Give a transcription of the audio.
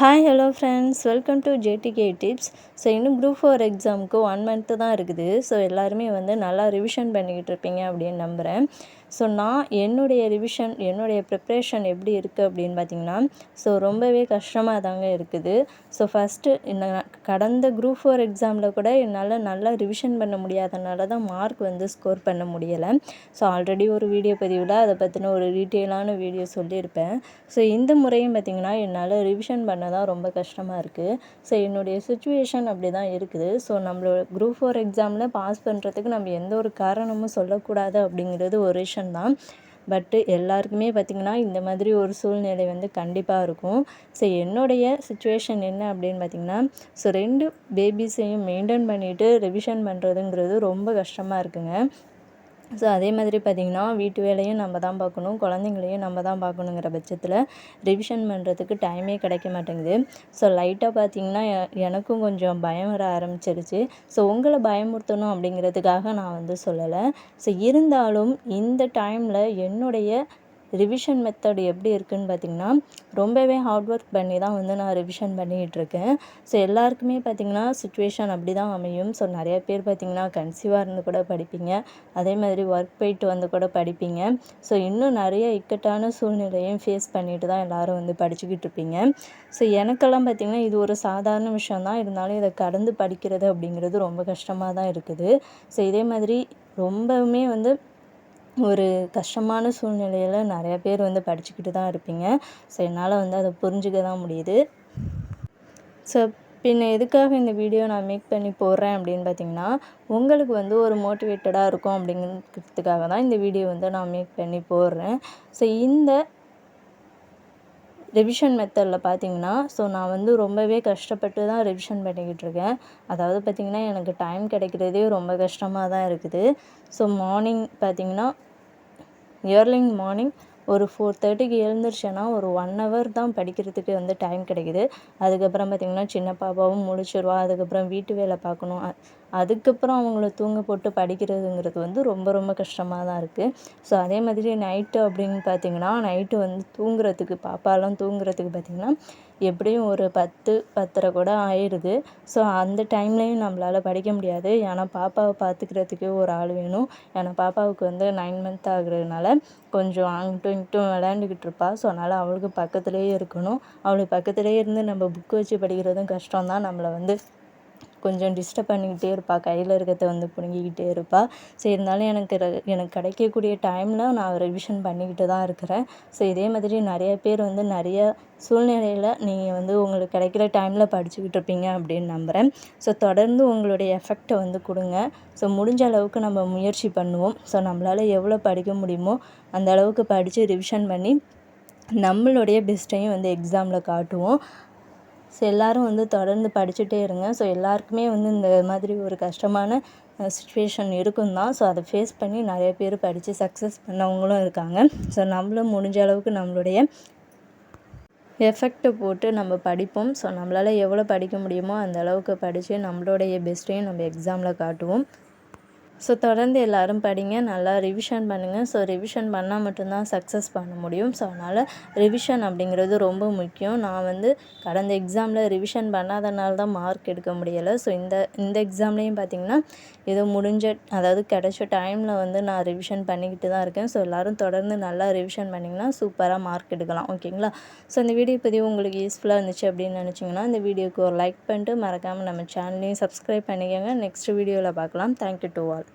Hi hello friends welcome to JDK tips so இன்னும் group four எக்ஸாமுக்கு one month தான் இருக்குது. ஸோ எல்லாருமே வந்து நல்லா ரிவிஷன் பண்ணிக்கிட்டு இருப்பீங்க அப்படின்னு நம்புகிறேன் ஸோ நான் என்னுடைய ரிவிஷன் என்னுடைய ப்ரிப்ரேஷன் எப்படி இருக்குது அப்படின்னு பார்த்தீங்கன்னா ஸோ ரொம்பவே கஷ்டமாக தாங்க இருக்குது. ஸோ ஃபஸ்ட்டு நான் கடந்த குரூப் ஃபோர் எக்ஸாமில் கூட என்னால் நல்லா ரிவிஷன் பண்ண முடியாதனால தான் மார்க் வந்து ஸ்கோர் பண்ண முடியலை. ஸோ ஆல்ரெடி ஒரு வீடியோ பதிவில் அதை பற்றின ஒரு டீட்டெயிலான வீடியோ சொல்லியிருப்பேன். ஸோ இந்த முறையும் பார்த்திங்கன்னா என்னால் ரிவிஷன் பண்ண தான் ரொம்ப கஷ்டமாக இருக்குது ஸோ என்னுடைய சுச்சுவேஷன் அப்படி தான் இருக்குது. ஸோ நம்மளோட குரூப் ஃபோர் எக்ஸாமில் பாஸ் பண்ணுறதுக்கு நம்ம எந்த ஒரு காரணமும் சொல்லக்கூடாது அப்படிங்கிறது ஒரு விஷயம் தான். பட்டு எல்லாருக்குமே பார்த்திங்கன்னா இந்த மாதிரி ஒரு சூழ்நிலை வந்து கண்டிப்பாக இருக்கும். ஸோ என்னுடைய சுச்சுவேஷன் என்ன அப்படின்னு பார்த்திங்கன்னா ஸோ ரெண்டு பேபிஸையும் மெயின்டைன் பண்ணிவிட்டு ரிவிஷன் பண்ணுறதுங்கிறது ரொம்ப கஷ்டமாக இருக்குங்க. ஸோ அதே மாதிரி பார்த்திங்கன்னா வீட்டு வேலையும் நம்ம தான் பார்க்கணும் குழந்தைங்களையும் நம்ம தான் பார்க்கணுங்கிற பட்சத்தில் ரிவிஷன் பண்ணுறதுக்கு டைமே கிடைக்க மாட்டேங்குது. ஸோ லைட்டாக பார்த்திங்கன்னா எனக்கும் கொஞ்சம் பயம் வர ஆரம்பிச்சிருச்சு. ஸோ உங்களை பயமுறுத்தணும் அப்படிங்கிறதுக்காக நான் வந்து சொல்லலை. ஸோ இருந்தாலும் இந்த டைமில் என்னுடைய ரிவிஷன் மெத்தட் எப்படி இருக்குதுன்னு பார்த்திங்கன்னா ரொம்பவே ஹார்ட் ஒர்க் பண்ணி தான் வந்து நான் ரிவிஷன் பண்ணிகிட்ருக்கேன் ஸோ எல்லாருக்குமே பார்த்திங்கன்னா சுச்சுவேஷன் அப்படி தான் அமையும். ஸோ நிறைய பேர் பார்த்திங்கன்னா கன்சீவாக இருந்து கூட படிப்பீங்க. அதே மாதிரி ஒர்க் போயிட்டு வந்து கூட படிப்பீங்க. ஸோ இன்னும் நிறைய இக்கட்டான சூழ்நிலையும் ஃபேஸ் பண்ணிட்டு தான் எல்லோரும் வந்து படிச்சுக்கிட்டு இருப்பீங்க. ஸோ எனக்கெல்லாம் பார்த்திங்கன்னா இது ஒரு சாதாரண விஷயம் தான். இருந்தாலும் இதை கடந்து படிக்கிறது அப்படிங்கிறது ரொம்ப கஷ்டமாக தான் இருக்குது. ஸோ இதே மாதிரி ரொம்பவுமே வந்து ஒரு கஷ்டமான சூழ்நிலையில் நிறையா பேர் வந்து படிச்சுக்கிட்டு தான் இருப்பீங்க. ஸோ என்னால் வந்து அதை புரிஞ்சுக்க தான் முடியுது. ஸோ பின்ன எதுக்காக இந்த வீடியோ நான் மேக் பண்ணி போடுறேன் அப்படின்னு பார்த்தீங்கன்னா உங்களுக்கு வந்து ஒரு மோட்டிவேட்டடாக இருக்கும் அப்படிங்கிறதுக்காக தான் இந்த வீடியோ வந்து நான் மேக் பண்ணி போடுறேன். ஸோ இந்த ரிவிஷன் மெத்தடில் பார்த்தீங்கன்னா ஸோ நான் வந்து ரொம்பவே கஷ்டப்பட்டு தான் ரிவிஷன் பண்ணிக்கிட்டு இருக்கேன். அதாவது பார்த்திங்கன்னா எனக்கு டைம் கிடைக்கிறதே ரொம்ப கஷ்டமாக தான் இருக்குது. ஸோ மார்னிங் பார்த்திங்கன்னா இயர்லிங் மார்னிங் ஒரு ஃபோர் தேர்ட்டிக்கு எழுந்திரிச்சேன்னா ஒரு ஒன் ஹவர் தான் படிக்கிறதுக்கு வந்து டைம் கிடைக்குது. அதுக்கப்புறம் பார்த்திங்கன்னா சின்ன பாப்பாவும் முடிச்சிடுவா அதுக்கப்புறம் வீட்டு வேலை பார்க்கணும். அதுக்கப்புறம் அவங்கள தூங்க போட்டு படிக்கிறதுங்கிறது வந்து ரொம்ப ரொம்ப கஷ்டமாக தான் இருக்குது ஸோ அதே மாதிரி நைட்டு அப்படின்னு பார்த்திங்கன்னா நைட்டு வந்து தூங்குறதுக்கு பாப்பாலாம் தூங்குறதுக்கு பார்த்திங்கன்னா எப்படியும் ஒரு பத்து பத்தரை கூட ஆயிடுது ஸோ அந்த டைம்லேயும் நம்மளால் படிக்க முடியாது. ஏன்னா பாப்பாவை பார்த்துக்கிறதுக்கு ஒரு ஆள் வேணும். ஏன்னா பாப்பாவுக்கு வந்து நைன் மந்த் ஆகுறதுனால கொஞ்சம் அங்கிட்டும் இங்கிட்டும் விளையாண்டுக்கிட்டு இருப்பாள் ஸோ அதனால் அவளுக்கு பக்கத்துலேயே இருக்கணும். அவளுக்கு பக்கத்துலேயே இருந்து நம்ம புக்கு வச்சு படிக்கிறதும் கஷ்டம் தான் நம்மளை வந்து கொஞ்சம் டிஸ்டர்ப் பண்ணிக்கிட்டே இருப்பாள் கையில் இருக்கிறத வந்து பிடுங்கிக்கிட்டே இருப்பாள் ஸோ இருந்தாலும் எனக்கு எனக்கு கிடைக்கக்கூடிய டைமில் நான் ரிவிஷன் பண்ணிக்கிட்டு தான் இருக்கிறேன். ஸோ இதே மாதிரி நிறைய பேர் வந்து நிறைய சூழ்நிலையில் நீங்கள் வந்து உங்களுக்கு கிடைக்கிற டைமில் படிச்சுக்கிட்டு இருப்பீங்க அப்படின்னு நம்புகிறேன் ஸோ தொடர்ந்து உங்களுடைய எஃபெக்டை வந்து கொடுங்க. ஸோ முடிஞ்ச அளவுக்கு நம்ம முயற்சி பண்ணுவோம். ஸோ நம்மளால் எவ்வளோ படிக்க முடியுமோ அந்த அளவுக்கு படித்து ரிவிஷன் பண்ணி நம்மளுடைய பெஸ்ட்டையும் வந்து எக்ஸாமில் காட்டுவோம். ஸோ எல்லோரும் வந்து தொடர்ந்து படிச்சுட்டே இருங்க. ஸோ எல்லாருக்குமே வந்து இந்த மாதிரி ஒரு கஷ்டமான சுச்சுவேஷன் இருக்கும் தான். ஸோ அதை ஃபேஸ் பண்ணி நிறைய பேர் படித்து சக்ஸஸ் பண்ணவங்களும் இருக்காங்க. ஸோ நம்மளும் முடிஞ்ச அளவுக்கு நம்மளுடைய எஃபெக்டை போட்டு நம்ம படிப்போம். ஸோ நம்மளால் எவ்வளோ படிக்க முடியுமோ அந்த அளவுக்கு படித்து நம்மளுடைய பெஸ்ட்டையும் நம்ம எக்ஸாமில் காட்டுவோம். ஸோ தொடர்ந்து எல்லோரும் படிங்க நல்லா ரிவிஷன் பண்ணுங்கள் ஸோ ரிவிஷன் பண்ணால் மட்டும்தான் சக்ஸஸ் பண்ண முடியும். ஸோ அதனால் ரிவிஷன் அப்படிங்கிறது ரொம்ப முக்கியம். நான் வந்து கடந்த எக்ஸாமில் ரிவிஷன் பண்ணாதனால தான் மார்க் எடுக்க முடியலை. ஸோ இந்த இந்த எக்ஸாம்லேயும் பார்த்திங்கன்னா ஏதோ முடிஞ்ச அதாவது கிடச்ச டைமில் வந்து நான் ரிவிஷன் பண்ணிக்கிட்டு தான் இருக்கேன். ஸோ எல்லோரும் தொடர்ந்து நல்லா ரிவிஷன் பண்ணிங்கன்னா சூப்பராக மார்க் எடுக்கலாம். ஓகேங்களா ஸோ இந்த வீடியோ பதிவு உங்களுக்கு யூஸ்ஃபுல்லாக இருந்துச்சு அப்படின்னு நினச்சிங்கன்னா இந்த வீடியோக்கு ஒரு லைக் பண்ணிட்டு மறக்காமல் நம்ம சேனலையும் சப்ஸ்கிரைப் பண்ணிக்கோங்க. நெக்ஸ்ட் வீடியோவில் பார்க்கலாம். Thank you to all